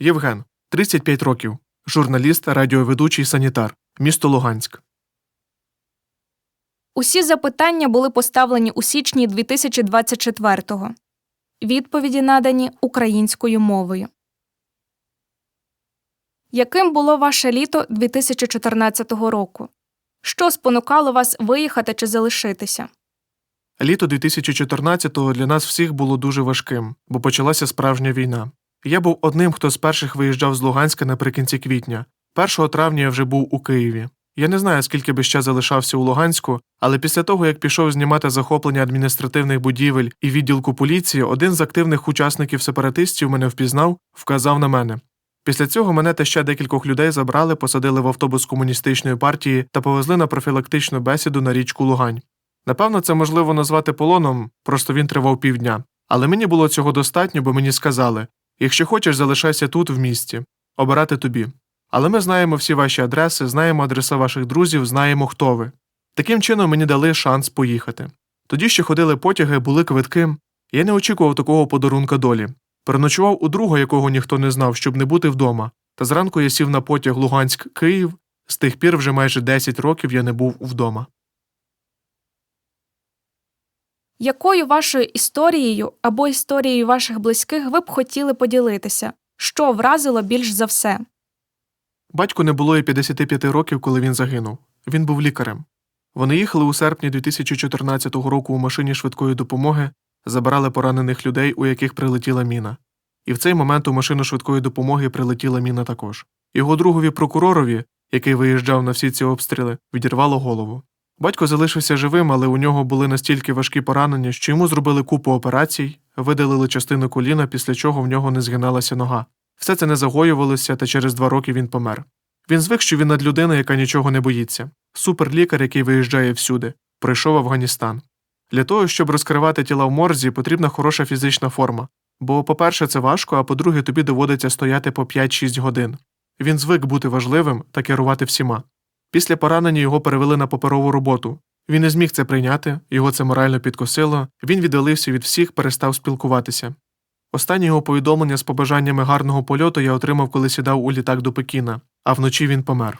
Євген, 35 років, журналіст, радіоведучий санітар, місто Луганськ. Усі запитання були поставлені у січні 2024-го. Відповіді надані українською мовою. Яким було ваше літо 2014 року? Що спонукало вас виїхати чи залишитися? Літо 2014-го для нас всіх було дуже важким, бо почалася справжня війна. Я був одним, хто з перших виїжджав з Луганська наприкінці квітня. 1 травня я вже був у Києві. Я не знаю, скільки би ще залишався у Луганську, але після того, як пішов знімати захоплення адміністративних будівель і відділку поліції, один з активних учасників сепаратистів мене впізнав, вказав на мене. Після цього мене та ще декількох людей забрали, посадили в автобус комуністичної партії та повезли на профілактичну бесіду на річку Лугань. Напевно, це можливо назвати полоном, просто він тривав півдня. Але мені було цього достатньо, бо мені сказали якщо хочеш, залишайся тут, в місті, обирати тобі. Але ми знаємо всі ваші адреси, знаємо адреса ваших друзів, знаємо, хто ви. Таким чином мені дали шанс поїхати. Тоді ще ходили потяги, були квитки. Я не очікував такого подарунка долі. Переночував у друга, якого ніхто не знав, щоб не бути вдома. Та зранку я сів на потяг Луганськ Київ. З тих пір вже майже 10 років я не був вдома. Якою вашою історією або історією ваших близьких ви б хотіли поділитися? Що вразило більш за все? Батьку не було і 55 років, коли він загинув. Він був лікарем. Вони їхали у серпні 2014 року у машині швидкої допомоги, забирали поранених людей, у яких прилетіла міна. І в цей момент у машину швидкої допомоги прилетіла міна також. Його другові прокуророві, який виїжджав на всі ці обстріли, відірвало голову. Батько залишився живим, але у нього були настільки важкі поранення, що йому зробили купу операцій, видалили частину коліна, після чого в нього не згиналася нога. Все це не загоювалося, та через два роки він помер. Він звик, що він надлюдина, яка нічого не боїться. Суперлікар, який виїжджає всюди, пройшов Афганістан. Для того, щоб розкривати тіла в морзі, потрібна хороша фізична форма. Бо, по-перше, це важко, а по-друге, тобі доводиться стояти по 5-6 годин. Він звик бути важливим та керувати всіма. Після поранення його перевели на паперову роботу. Він не зміг це прийняти, його це морально підкосило, він віддалився від всіх, перестав спілкуватися. Останнє його повідомлення з побажаннями гарного польоту я отримав, коли сідав у літак до Пекіна, а вночі він помер.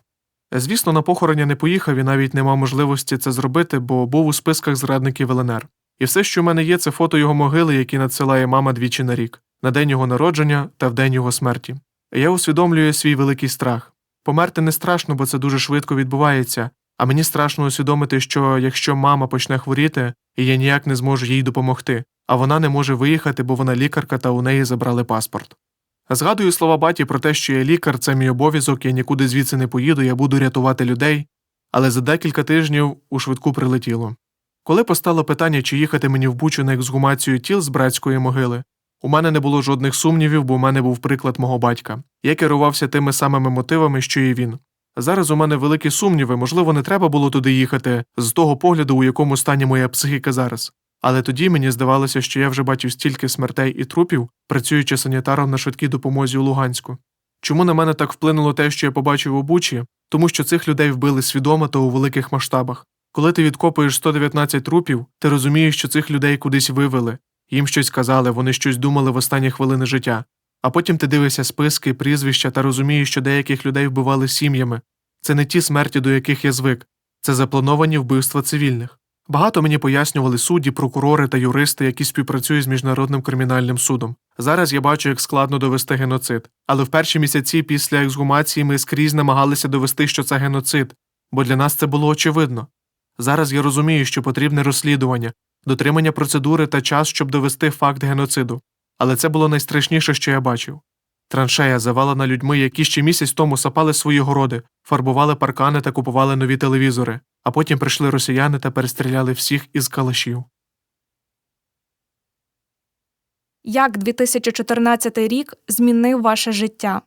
Звісно, на похорона не поїхав і навіть не мав можливості це зробити, бо був у списках зрадників ЛНР. І все, що в мене є, це фото його могили, які надсилає мама двічі на рік, на день його народження та в день його смерті. Я усвідомлюю свій великий страх. Померти не страшно, бо це дуже швидко відбувається, а мені страшно усвідомити, що якщо мама почне хворіти, і я ніяк не зможу їй допомогти, а вона не може виїхати, бо вона лікарка та у неї забрали паспорт. Згадую слова баті про те, що я лікар, це мій обов'язок, я нікуди звідси не поїду, я буду рятувати людей, але за декілька тижнів у швидку прилетіло. Коли постало питання, чи їхати мені в Бучу на ексгумацію тіл з братської могили, у мене не було жодних сумнівів, бо у мене був приклад мого батька. Я керувався тими самими мотивами, що і він. Зараз у мене великі сумніви, можливо, не треба було туди їхати з того погляду, у якому стані моя психіка зараз. Але тоді мені здавалося, що я вже бачив стільки смертей і трупів, працюючи санітаром на швидкій допомозі у Луганську. Чому на мене так вплинуло те, що я побачив у Бучі? Тому що цих людей вбили свідомо та у великих масштабах. Коли ти відкопуєш 119 трупів, ти розумієш, що цих людей кудись вивели, їм щось казали, вони щось думали в останні хвилини життя. А потім ти дивишся списки, прізвища та розумієш, що деяких людей вбивали сім'ями. Це не ті смерті, до яких я звик, це заплановані вбивства цивільних. Багато мені пояснювали судді, прокурори та юристи, які співпрацюють з міжнародним кримінальним судом. Зараз я бачу, як складно довести геноцид. Але в перші місяці після ексгумації ми скрізь намагалися довести, що це геноцид, бо для нас це було очевидно. Зараз я розумію, що потрібне розслідування, дотримання процедури та час, щоб довести факт геноциду. Але це було найстрашніше, що я бачив. Траншея завалена людьми, які ще місяць тому сапали свої городи, фарбували паркани та купували нові телевізори, а потім прийшли росіяни та перестріляли всіх із калашів. Як 2014 рік змінив ваше життя?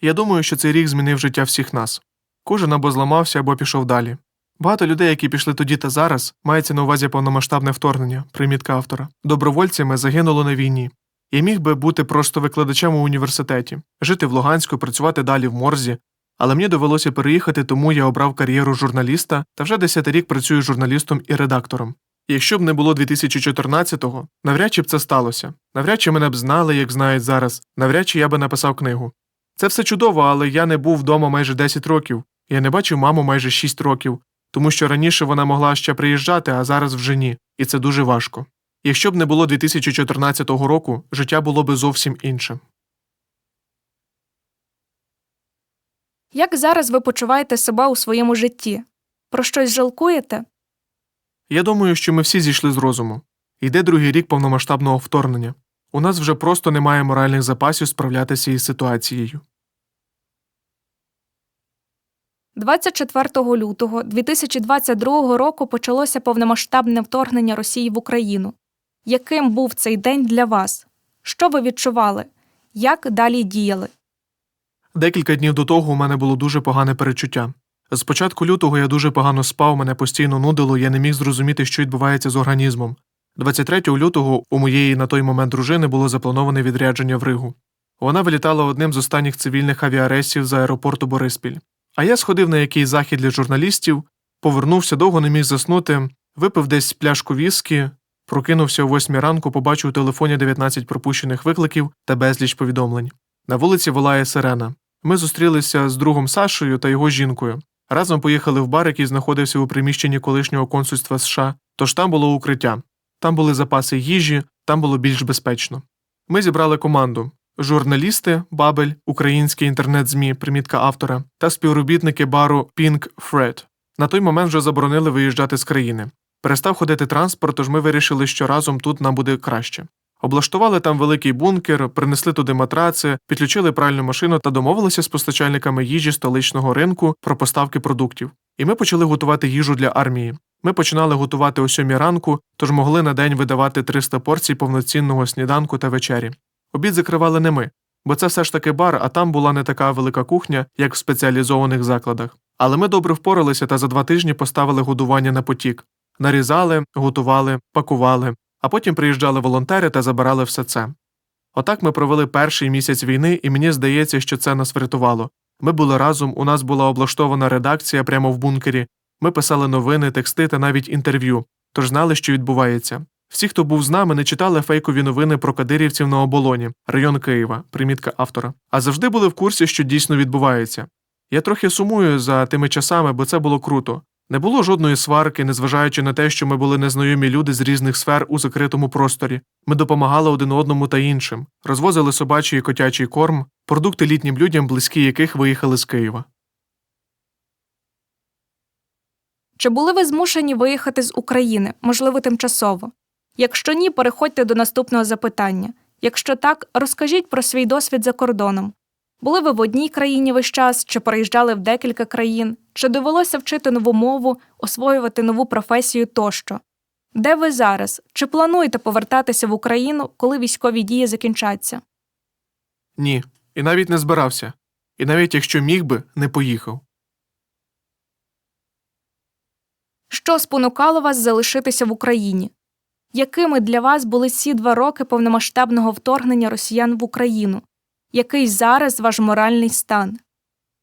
Я думаю, що цей рік змінив життя всіх нас. Кожен або зламався, або пішов далі. Багато людей, які пішли тоді та зараз, мається на увазі повномасштабне вторгнення, примітка автора. Добровольцями загинуло на війні. Я міг би бути просто викладачем у університеті, жити в Луганську, працювати далі в морзі, але мені довелося переїхати, тому я обрав кар'єру журналіста та вже десятий рік працюю журналістом і редактором. Якщо б не було 2014-го, навряд чи б це сталося. Навряд чи мене б знали, як знають зараз, навряд чи я би написав книгу. Це все чудово, але я не був вдома майже 10 років. Я не бачив маму майже 6 років, тому що раніше вона могла ще приїжджати, а зараз вже ні, і це дуже важко. Якщо б не було 2014 року, життя було б зовсім іншим. Як зараз ви почуваєте себе у своєму житті? Про щось жалкуєте? Я думаю, що ми всі зійшли з розуму. Йде другий рік повномасштабного вторгнення. У нас вже просто немає моральних запасів справлятися із ситуацією. 24 лютого 2022 року почалося повномасштабне вторгнення Росії в Україну. Яким був цей день для вас? Що ви відчували? Як далі діяли? Декілька днів до того у мене було дуже погане перечуття. З початку лютого я дуже погано спав, мене постійно нудило, я не міг зрозуміти, що відбувається з організмом. 23 лютого у моєї на той момент дружини було заплановане відрядження в Ригу. Вона вилітала одним з останніх цивільних авіарейсів з аеропорту Бориспіль. А я сходив на якийсь захід для журналістів, повернувся довго не міг заснути, випив десь пляшку віскі, прокинувся о 8 ранку, побачив у телефоні 19 пропущених викликів та безліч повідомлень. На вулиці волає сирена. Ми зустрілися з другом Сашою та його жінкою. Разом поїхали в бар, який знаходився у приміщенні колишнього консульства США, тож там було укриття. Там були запаси їжі, там було більш безпечно. Ми зібрали команду: журналісти, Бабель, українські інтернет-ЗМІ, примітка автора, та співробітники бару Pink Fred. На той момент вже заборонили виїжджати з країни. Перестав ходити транспорт, тож ми вирішили, що разом тут нам буде краще. Облаштували там великий бункер, принесли туди матраци, підключили пральну машину та домовилися з постачальниками їжі столичного ринку про поставки продуктів. І ми почали готувати їжу для армії. Ми починали готувати о сьомій ранку, тож могли на день видавати 300 порцій повноцінного сніданку та вечері. Обід закривали не ми, бо це все ж таки бар, а там була не така велика кухня, як в спеціалізованих закладах. Але ми добре впоралися та за два тижні поставили годування на потік. Нарізали, готували, пакували, а потім приїжджали волонтери та забирали все це. Отак ми провели перший місяць війни, і мені здається, що це нас врятувало. Ми були разом, у нас була облаштована редакція прямо в бункері, ми писали новини, тексти та навіть інтерв'ю, тож знали, що відбувається. Всі, хто був з нами, не читали фейкові новини про кадирівців на оболоні, район Києва, примітка автора, а завжди були в курсі, що дійсно відбувається. Я трохи сумую за тими часами, бо це було круто. Не було жодної сварки, незважаючи на те, що ми були незнайомі люди з різних сфер у закритому просторі. Ми допомагали один одному та іншим, розвозили собачий і котячий корм, продукти літнім людям, близькі яких виїхали з Києва. Чи були ви змушені виїхати з України, можливо, тимчасово? Якщо ні, переходьте до наступного запитання. Якщо так, розкажіть про свій досвід за кордоном. Були ви в одній країні весь час, чи переїжджали в декілька країн, чи довелося вчити нову мову, освоювати нову професію тощо? Де ви зараз? Чи плануєте повертатися в Україну, коли військові дії закінчаться? Ні, і навіть не збирався. І навіть якщо міг би, не поїхав. Що спонукало вас залишитися в Україні? Якими для вас були ці два роки повномасштабного вторгнення росіян в Україну? Який зараз ваш моральний стан?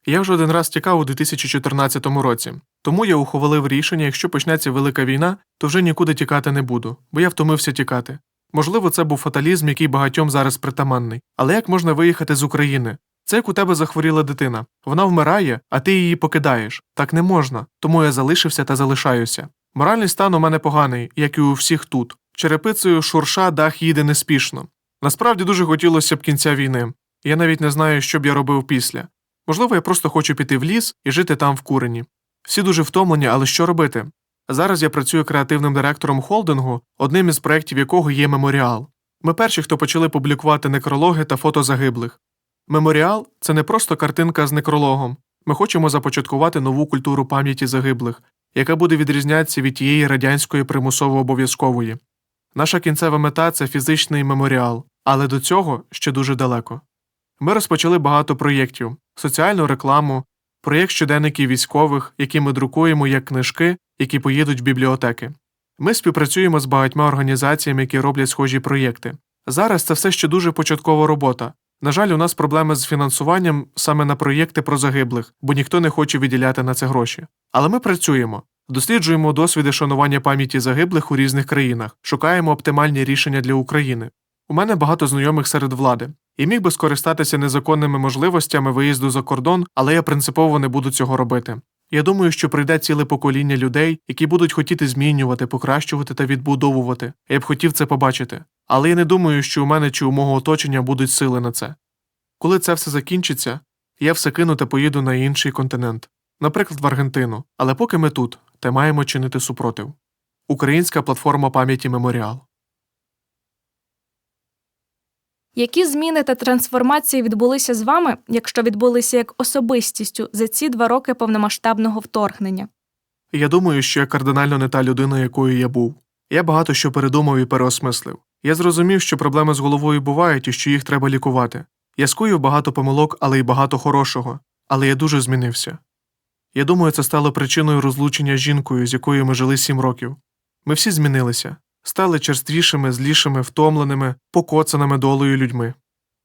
Я вже один раз тікав у 2014 році, тому я ухвалив рішення, якщо почнеться велика війна, то вже нікуди тікати не буду, бо я втомився тікати. Можливо, це був фаталізм, який багатьом зараз притаманний. Але як можна виїхати з України? Це як у тебе захворіла дитина. Вона вмирає, а ти її покидаєш. Так не можна, тому я залишився та залишаюся. Моральний стан у мене поганий, як і у всіх тут. Черепицею шурша дах їде неспішно. Насправді дуже хотілося б кінця війни. Я навіть не знаю, що б я робив після. Можливо, я просто хочу піти в ліс і жити там в курені. Всі дуже втомлені, але що робити? Зараз я працюю креативним директором холдингу, одним із проєктів якого є меморіал. Ми перші, хто почали публікувати некрологи та фото загиблих. Меморіал це не просто картинка з некрологом. Ми хочемо започаткувати нову культуру пам'яті загиблих, яка буде відрізнятися від тієї радянської примусово обов'язкової. Наша кінцева мета це фізичний меморіал, але до цього ще дуже далеко. Ми розпочали багато проєктів: соціальну рекламу, проєкт щоденників військових, які ми друкуємо як книжки, які поїдуть в бібліотеки. Ми співпрацюємо з багатьма організаціями, які роблять схожі проєкти. Зараз це все ще дуже початкова робота. На жаль, у нас проблеми з фінансуванням саме на проєкти про загиблих, бо ніхто не хоче виділяти на це гроші. Але ми працюємо. Досліджуємо досвіди шанування пам'яті загиблих у різних країнах, шукаємо оптимальні рішення для України. У мене багато знайомих серед влади, і міг би скористатися незаконними можливостями виїзду за кордон, але я принципово не буду цього робити. Я думаю, що прийде ціле покоління людей, які будуть хотіти змінювати, покращувати та відбудовувати. Я б хотів це побачити. Але я не думаю, що у мене чи у мого оточення будуть сили на це. Коли це все закінчиться, я все кину та поїду на інший континент, наприклад, в Аргентину. Але поки ми тут, та маємо чинити супротив. Українська платформа пам'яті Меморіал. Які зміни та трансформації відбулися з вами, якщо відбулися як особистістю за ці два роки повномасштабного вторгнення? Я думаю, що я кардинально не та людина, якою я був. Я багато що передумав і переосмислив. Я зрозумів, що проблеми з головою бувають і що їх треба лікувати. Я скоїв багато помилок, але й багато хорошого, але я дуже змінився. Я думаю, це стало причиною розлучення з жінкою, з якою ми жили сім років. Ми всі змінилися, стали черствішими, злішими, втомленими, покоцаними долею людьми.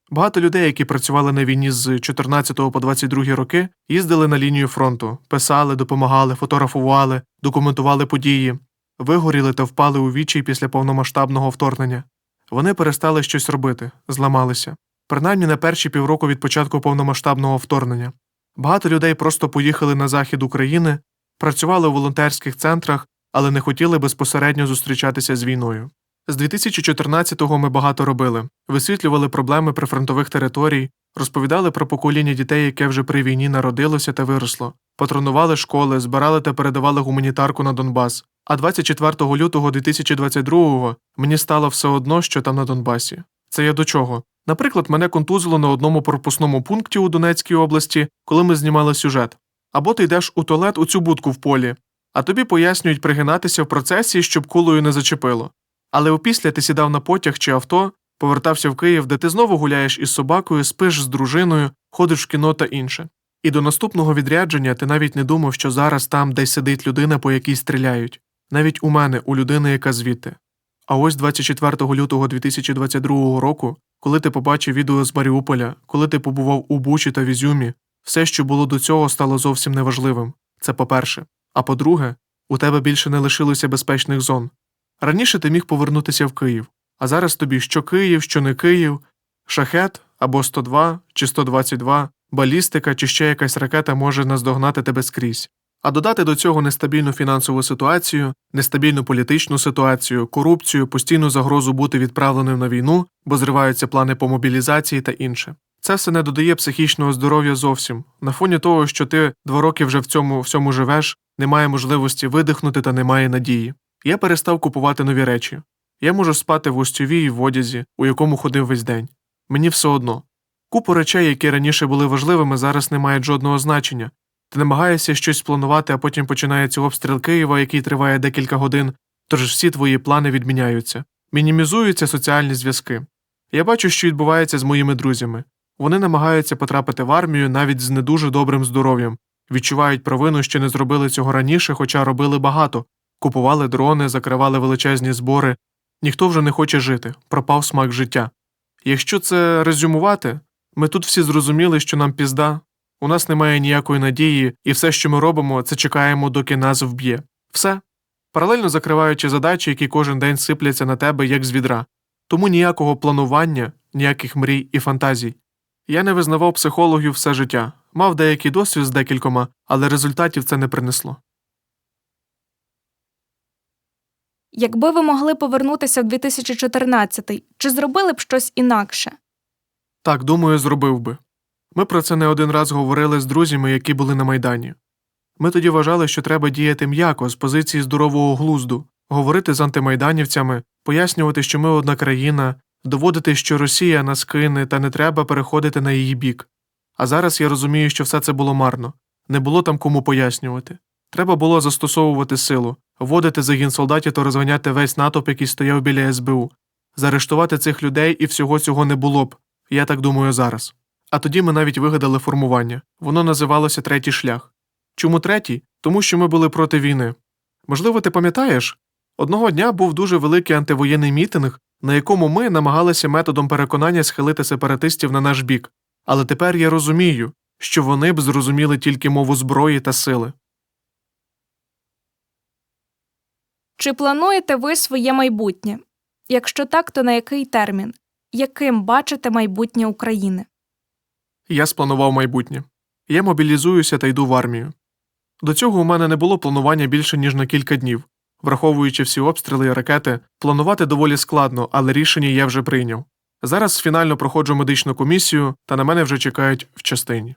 Багато людей, які працювали на війні з 14 по 22 роки, їздили на лінію фронту, писали, допомагали, фотографували, документували події, вигоріли та впали у вічі після повномасштабного вторгнення. Вони перестали щось робити, зламалися. Принаймні на перші півроку від початку повномасштабного вторгнення. Багато людей просто поїхали на захід України, працювали у волонтерських центрах, але не хотіли безпосередньо зустрічатися з війною. З 2014-го ми багато робили, висвітлювали проблеми прифронтових територій, розповідали про покоління дітей, яке вже при війні народилося та виросло, патронували школи, збирали та передавали гуманітарку на Донбас. А 24 лютого 2022-го мені стало все одно, що там на Донбасі. Це я до чого? Наприклад, мене контузило на одному пропускному пункті у Донецькій області, коли ми знімали сюжет. Або ти йдеш у туалет у цю будку в полі, а тобі пояснюють пригинатися в процесі, щоб кулею не зачепило. Але опісля ти сідав на потяг чи авто, повертався в Київ, де ти знову гуляєш із собакою, спиш з дружиною, ходиш в кіно та інше. І до наступного відрядження ти навіть не думав, що зараз там десь сидить людина, по якій стріляють, навіть у мене, у людини, яка звідти. А ось 24 лютого 2022 року, коли ти побачив відео з Маріуполя, коли ти побував у Бучі та Візюмі, все, що було до цього, стало зовсім неважливим. Це по-перше. А по-друге, у тебе більше не лишилося безпечних зон. Раніше ти міг повернутися в Київ, а зараз тобі що Київ, що не Київ, шахет або 102 чи 122, балістика чи ще якась ракета може наздогнати тебе скрізь. А додати до цього нестабільну фінансову ситуацію, нестабільну політичну ситуацію, корупцію, постійну загрозу бути відправленим на війну, бо зриваються плани по мобілізації та інше. Це все не додає психічного здоров'я зовсім. На фоні того, що ти два роки вже в цьому всьому живеш, немає можливості видихнути та немає надії. Я перестав купувати нові речі. Я можу спати в устюві в одязі, у якому ходив весь день. Мені все одно. Купу речей, які раніше були важливими, зараз не мають жодного значення. Ти намагаєшся щось спланувати, а потім починається обстріл Києва, який триває декілька годин, тож всі твої плани відміняються. Мінімізуються соціальні зв'язки. Я бачу, що відбувається з моїми друзями. Вони намагаються потрапити в армію навіть з не дуже добрим здоров'ям, відчувають провину, що не зробили цього раніше, хоча робили багато, купували дрони, закривали величезні збори. Ніхто вже не хоче жити, пропав смак життя. Якщо це резюмувати, ми тут всі зрозуміли, що нам пізда, у нас немає ніякої надії, і все, що ми робимо, це чекаємо, доки нас вб'є. Все. Паралельно закриваючи задачі, які кожен день сипляться на тебе, як з відра. Тому ніякого планування, ніяких мрій і фантазій. Я не визнавав психологів все життя, мав деякий досвід з декількома, але результатів це не принесло. Якби ви могли повернутися в 2014 чи зробили б щось інакше? Так, думаю, зробив би. Ми про це не один раз говорили з друзями, які були на Майдані. Ми тоді вважали, що треба діяти м'яко з позиції здорового глузду, говорити з антимайданівцями, пояснювати, що ми одна країна, доводити, що Росія нас кине та не треба переходити на її бік. А зараз я розумію, що все це було марно, не було там кому пояснювати. Треба було застосовувати силу, вводити загін солдатів та розганяти весь натовп, який стояв біля СБУ, заарештувати цих людей і всього цього не було б, я так думаю зараз. А тоді ми навіть вигадали формування воно називалося третій шлях. Чому третій? Тому що ми були проти війни. Можливо, ти пам'ятаєш? Одного дня був дуже великий антивоєнний мітинг, на якому ми намагалися методом переконання схилити сепаратистів на наш бік, але тепер я розумію, що вони б зрозуміли тільки мову зброї та сили. Чи плануєте ви своє майбутнє? Якщо так, то на який термін? Яким бачите майбутнє України? Я спланував майбутнє. Я мобілізуюся та йду в армію. До цього у мене не було планування більше, ніж на кілька днів. Враховуючи всі обстріли і ракети, планувати доволі складно, але рішення я вже прийняв. Зараз фінально проходжу медичну комісію, та на мене вже чекають в частині.